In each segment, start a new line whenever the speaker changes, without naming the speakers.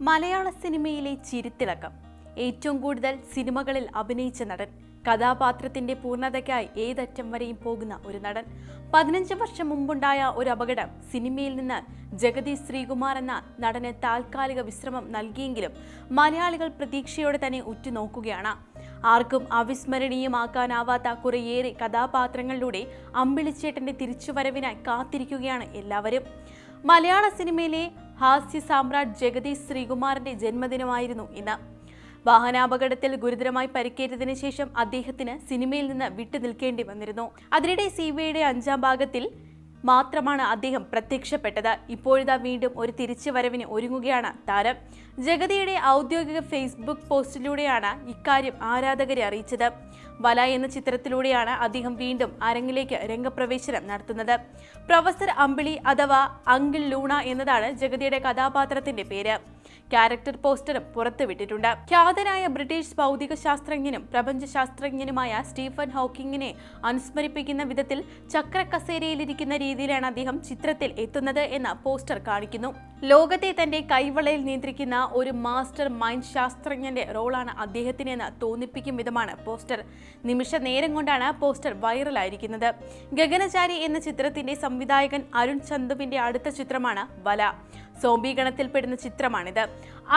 മലയാള സിനിമയിലെ ചിരിത്തിളക്കം. ഏറ്റവും കൂടുതൽ സിനിമകളിൽ അഭിനയിച്ച നടൻ. കഥാപാത്രത്തിന്റെ പൂർണതയ്ക്കായി ഏതറ്റം വരെയും പോകുന്ന ഒരു നടൻ. പതിനഞ്ച് വർഷം മുമ്പുണ്ടായ ഒരു അപകടം സിനിമയിൽ നിന്ന് ജഗതി ശ്രീകുമാർ എന്ന നടന് താൽക്കാലിക വിശ്രമം നൽകിയെങ്കിലും മലയാളികൾ പ്രതീക്ഷയോടെ തന്നെ ഉറ്റുനോക്കുകയാണ്. ആർക്കും അവിസ്മരണീയമാക്കാനാവാത്ത കുറേയേറെ കഥാപാത്രങ്ങളിലൂടെ അമ്പിളിച്ചേട്ടന്റെ തിരിച്ചുവരവിനായി കാത്തിരിക്കുകയാണ് എല്ലാവരും. മലയാള സിനിമയിലെ ഹാസ്യ സാമ്രാട്ട് ജഗദീഷ് ശ്രീകുമാറിന്റെ ജന്മദിനമായിരുന്നു ഇന്ന്. വാഹനാപകടത്തിൽ ഗുരുതരമായി പരിക്കേറ്റതിന് ശേഷം അദ്ദേഹത്തിന് സിനിമയിൽ നിന്ന് വിട്ടു നിൽക്കേണ്ടി വന്നിരുന്നു. അതിനിടെ സി ബി ഐയുടെ അഞ്ചാം ഭാഗത്തിൽ മാത്രമാണ് അദ്ദേഹം പ്രത്യക്ഷപ്പെട്ടത്. ഇപ്പോഴിതാ വീണ്ടും ഒരു തിരിച്ചുവരവിന് ഒരുങ്ങുകയാണ് താരം. ജഗതിയുടെ ഔദ്യോഗിക ഫേസ്ബുക്ക് പോസ്റ്റിലൂടെയാണ് ഇക്കാര്യം ആരാധകരെ അറിയിച്ചത്. വല എന്ന ചിത്രത്തിലൂടെയാണ് അദ്ദേഹം വീണ്ടും അരങ്ങിലേക്ക് രംഗപ്രവേശനം നടത്തുന്നത്. പ്രൊഫസർ അമ്പിളി അഥവാ അങ്കിൾ ലൂണ എന്നതാണ് ജഗതിയുടെ കഥാപാത്രത്തിന്റെ പേര്. ക്യാരക്ടർ പോസ്റ്ററും പുറത്തുവിട്ടിട്ടുണ്ട്. ഖ്യാതനായ ബ്രിട്ടീഷ് ഭൗതിക ശാസ്ത്രജ്ഞനും പ്രപഞ്ച ശാസ്ത്രജ്ഞനുമായ സ്റ്റീഫൻ ഹോക്കിങ്ങിനെ അനുസ്മരിപ്പിക്കുന്ന വിധത്തിൽ ചക്രക്കസേരയിലിരിക്കുന്ന രീതിയിലാണ് അദ്ദേഹം ചിത്രത്തിൽ എത്തുന്നത് എന്ന പോസ്റ്റർ കാണിക്കുന്നു. ലോകത്തെ തന്റെ കൈവളയിൽ നിയന്ത്രിക്കുന്ന ഒരു മാസ്റ്റർ മൈൻഡ് ശാസ്ത്രജ്ഞന്റെ റോളാണ് അദ്ദേഹത്തിനെന്ന് തോന്നിപ്പിക്കും വിധമാണ് പോസ്റ്റർ. നിമിഷ നേരം കൊണ്ടാണ് പോസ്റ്റർ വൈറലായിരിക്കുന്നത്. ഗഗനചാരി എന്ന ചിത്രത്തിന്റെ സംവിധായകൻ അരുൺ ചന്തുവിന്റെ അടുത്ത ചിത്രമാണ് വല. സോംബി ഗണത്തിൽപ്പെടുന്ന ചിത്രമാണിത്.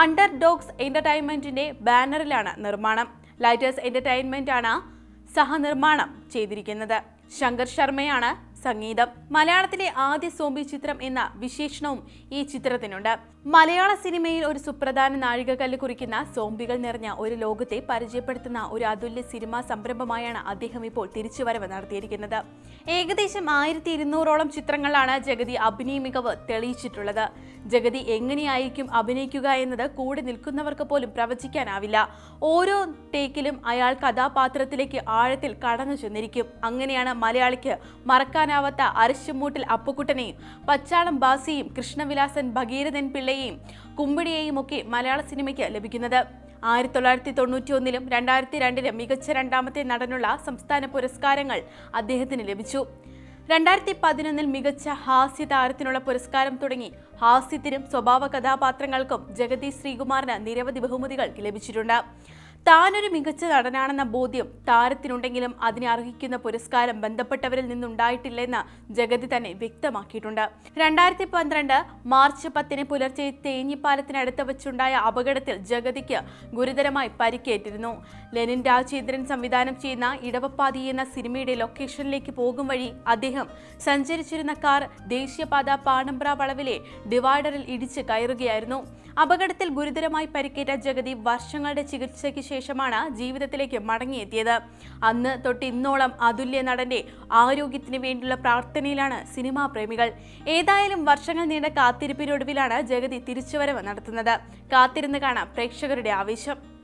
അണ്ടർ ഡോഗ്സ് എന്റർടൈൻമെന്റിന്റെ ബാനറിലാണ് നിർമ്മാണം. ലൈറ്റേഴ്സ് എന്റർടൈൻമെന്റ് ആണ് സഹനിർമ്മാണം ചെയ്തിരിക്കുന്നത്. ശങ്കർ ശർമ്മയാണ് സംഗീതം. മലയാളത്തിലെ ആദ്യ സോംബി ചിത്രം എന്ന വിശേഷണവും ഈ ചിത്രത്തിനുണ്ട്. മലയാള സിനിമയിൽ ഒരു സുപ്രധാന നാഴികക്കല്ല് കുറിക്കുന്ന സോംബികൾ നിറഞ്ഞ ഒരു ലോകത്തെ പരിചയപ്പെടുത്തുന്ന ഒരു അതുല്യ സിനിമാ സംരംഭമായാണ് അദ്ദേഹം ഇപ്പോൾ തിരിച്ചുവരവ് നടത്തിയിരിക്കുന്നത്. ഏകദേശം ആയിരത്തി ഇരുന്നൂറോളം ചിത്രങ്ങളാണ് ജഗതി അഭിനയ മികവ് തെളിയിച്ചിട്ടുള്ളത്. ജഗതി എങ്ങനെയായിരിക്കും അഭിനയിക്കുക എന്നത് കൂടെ നിൽക്കുന്നവർക്ക് പോലും പ്രവചിക്കാനാവില്ല. ഓരോ ടേക്കിലും അയാൾ കഥാപാത്രത്തിലേക്ക് ആഴത്തിൽ കടന്നു ചെന്നിരിക്കും. അങ്ങനെയാണ് മലയാളിക്ക് മറക്കാനാവാത്ത അരശുമൂട്ടിൽ അപ്പുക്കുട്ടനെയും പച്ചാളം ബാസിയും കൃഷ്ണവിലാസൻ ഭഗീരഥൻ പിള്ളയെയും കുമ്പിടിയെയും ഒക്കെ മലയാള സിനിമയ്ക്ക് ലഭിക്കുന്നത്. ആയിരത്തി തൊള്ളായിരത്തി തൊണ്ണൂറ്റി ഒന്നിലും രണ്ടായിരത്തി രണ്ടിലും മികച്ച രണ്ടാമത്തെ നടനുള്ള സംസ്ഥാന പുരസ്കാരങ്ങൾ അദ്ദേഹത്തിന് ലഭിച്ചു. രണ്ടായിരത്തി പതിനൊന്നിൽ മികച്ച ഹാസ്യ താരത്തിനുള്ള പുരസ്കാരം തുടങ്ങി ഹാസ്യത്തിനും സ്വഭാവ കഥാപാത്രങ്ങൾക്കും ജഗദീഷ് ശ്രീകുമാറിന് നിരവധി ബഹുമതികൾ ലഭിച്ചിട്ടുണ്ട്. താനൊരു മികച്ച നടനാണെന്ന ബോധ്യം താരത്തിനുണ്ടെങ്കിലും അതിനെ അർഹിക്കുന്ന പുരസ്കാരം ബന്ധപ്പെട്ടവരിൽ നിന്നുണ്ടായിട്ടില്ലെന്ന് ജഗതി തന്നെ വ്യക്തമാക്കിയിട്ടുണ്ട്. രണ്ടായിരത്തി പന്ത്രണ്ട് മാർച്ച് പത്തിന് പുലർച്ചെ തേഞ്ഞിപ്പാലത്തിനടുത്ത് വെച്ചുണ്ടായ അപകടത്തിൽ ജഗതിക്ക് ഗുരുതരമായി പരിക്കേറ്റിരുന്നു. ലെനിൻ രാജേന്ദ്രൻ സംവിധാനം ചെയ്യുന്ന ഇടവപ്പാതി എന്ന സിനിമയുടെ ലൊക്കേഷനിലേക്ക് പോകും വഴി അദ്ദേഹം സഞ്ചരിച്ചിരുന്ന കാർ ദേശീയപാത പാണമ്പ്ര വളവിലെ ഡിവൈഡറിൽ ഇടിച്ച് കയറുകയായിരുന്നു. അപകടത്തിൽ ഗുരുതരമായി പരിക്കേറ്റ ജഗതി വർഷങ്ങളുടെ ചികിത്സയ്ക്ക് ശേഷമാണ് ജീവിതത്തിലേക്ക് മടങ്ങിയെത്തിയത്. അന്ന് തൊട്ട് ഇന്നോളം അതുല്യ നടന്റെ ആരോഗ്യത്തിന് വേണ്ടിയുള്ള പ്രാർത്ഥനയിലാണ് സിനിമാ പ്രേമികൾ. ഏതായാലും വർഷങ്ങൾ നീണ്ട കാത്തിരിപ്പിനൊടുവിലാണ് ജഗതി തിരിച്ചുവരവ് നടത്തുന്നത്. കാത്തിരുന്ന് കാണാം പ്രേക്ഷകരുടെ ആവേശം.